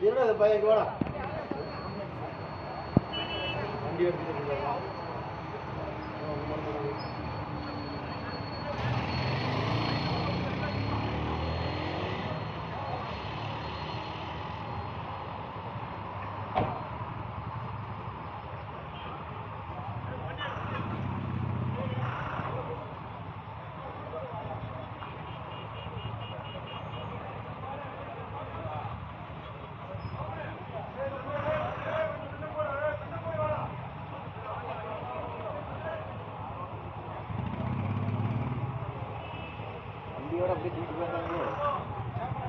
என்னடா பையன் இங்க வாடா. வண்டி எடுத்துட்டு வண்டியோட அப்படியே தூக்கிட்டு போயிருந்தாங்க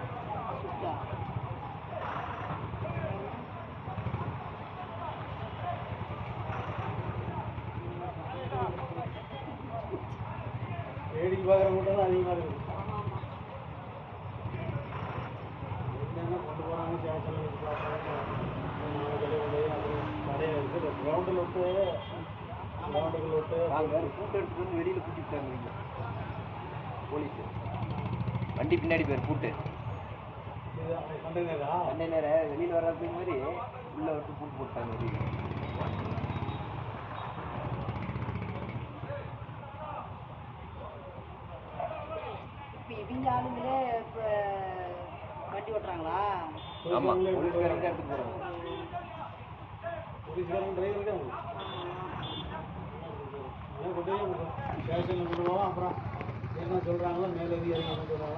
வேடிக்கை பார்க்குற கூட்டம் தான் அதிகமாக இருக்குது என்னென்ன கொண்டு போகிறாங்க கடையில் இருக்குது கிரவுண்டில் விட்டு கிரவுண்டுக்குள்ள விட்டு நாங்கள் வேறு கூட்டு எடுத்துட்டு வந்து வெளியில் கூட்டிட்டாங்க இங்கே. போலீஸ். வண்டி பின்னாடி பேர் கண்டெய்னரா கண்டெய்னரை வெளியில் வர்றதுக்கு மாதிரி உள்ளே விட்டு பூட்டு போட்டாங்க இப்போ இவங்க ஆளுங்களே இப்போ வண்டி ஓட்டுறாங்களா? ஆமாம் போலீஸ்காரங்க தான் எடுத்துட்டு போகிறாங்க போலீஸ்காரங்க டிரைவர் இருக்காங்க கொண்டு போய் ஸ்டேஷனில் கொண்டு போவோம் அப்புறம் என்ன சொல்கிறாங்களோ மேலே என்ன செய்வோம்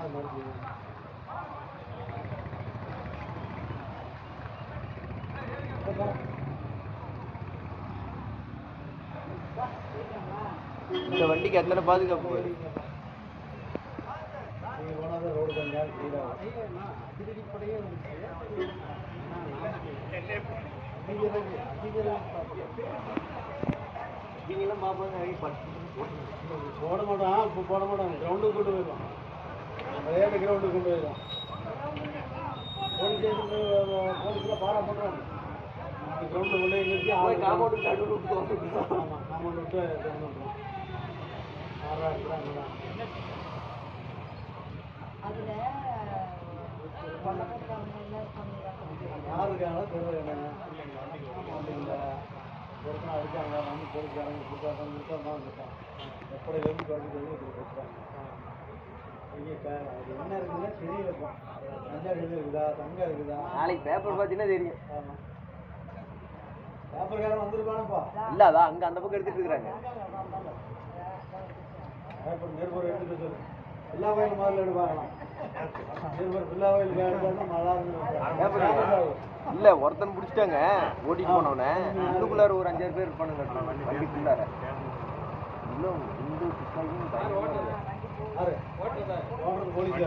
இந்த வண்டிக்கு எத்தனை பாதுகாப்பு நீங்கள் போனால் போட மாட்டான் இப்போ போட மாட்டான் கிரவுண்டுக்கு கொண்டு போயிடுவான் விளையாட்டு கிரவுண்டுக்கு கொண்டு போயிடுவான் போலீஸ் ஸ்டேஷன் போலீஸில் பாடம் பண்ணுறாங்க அந்த கிரவுண்டில் கொண்டு நிறுத்தி ஆள் போய் காம்பவுண்டுக்கு நடுவில் விட்டு. ஆமாம் காம்பவுண்ட் விட்டு திறந்து விட்ருவோம் ஆறா இருக்கிறாங்க அதில் கொல்லப்பட்டவங்க எல்லாம் பண்ணிடுறாங்க யார் இருக்காங்களோ தெரியல இல்லை ஒருத்தன் அடிச்சாங்க வந்து போலீஸ்காரங்க கொடுத்தாங்க கொடுத்தா வந்துட்டான் எப்படியிலேருந்து தொடர்ந்து சொல்லி இப்படி கொடுத்தாங்க நாளைக்கு பேப்பர் பார்த்தீங்கன்னா தெரியும். பேப்பர்காரன் வந்திருக்கானப்பா இல்லை அதான் அங்கே அந்த பக்கம் எடுத்துட்டு இருக்கிறாங்க. பேப்பர் நிருபர் எடுத்துட்டு எல்லா வயலும் முதல்ல எடுப்பாங்களாம் நிருபர் எல்லா பேப்பர் இல்ல ஒருத்தன் பிடிச்சிட்டாங்க ஓட்டிட்டு போனவன. உள்ளுக்குள்ளார ஒரு அஞ்சாறு பேர் இருப்பானுங்க. வண்டிக்குள்ளார. இன்னும் இந்து சிப்பாயும் போலீஸ்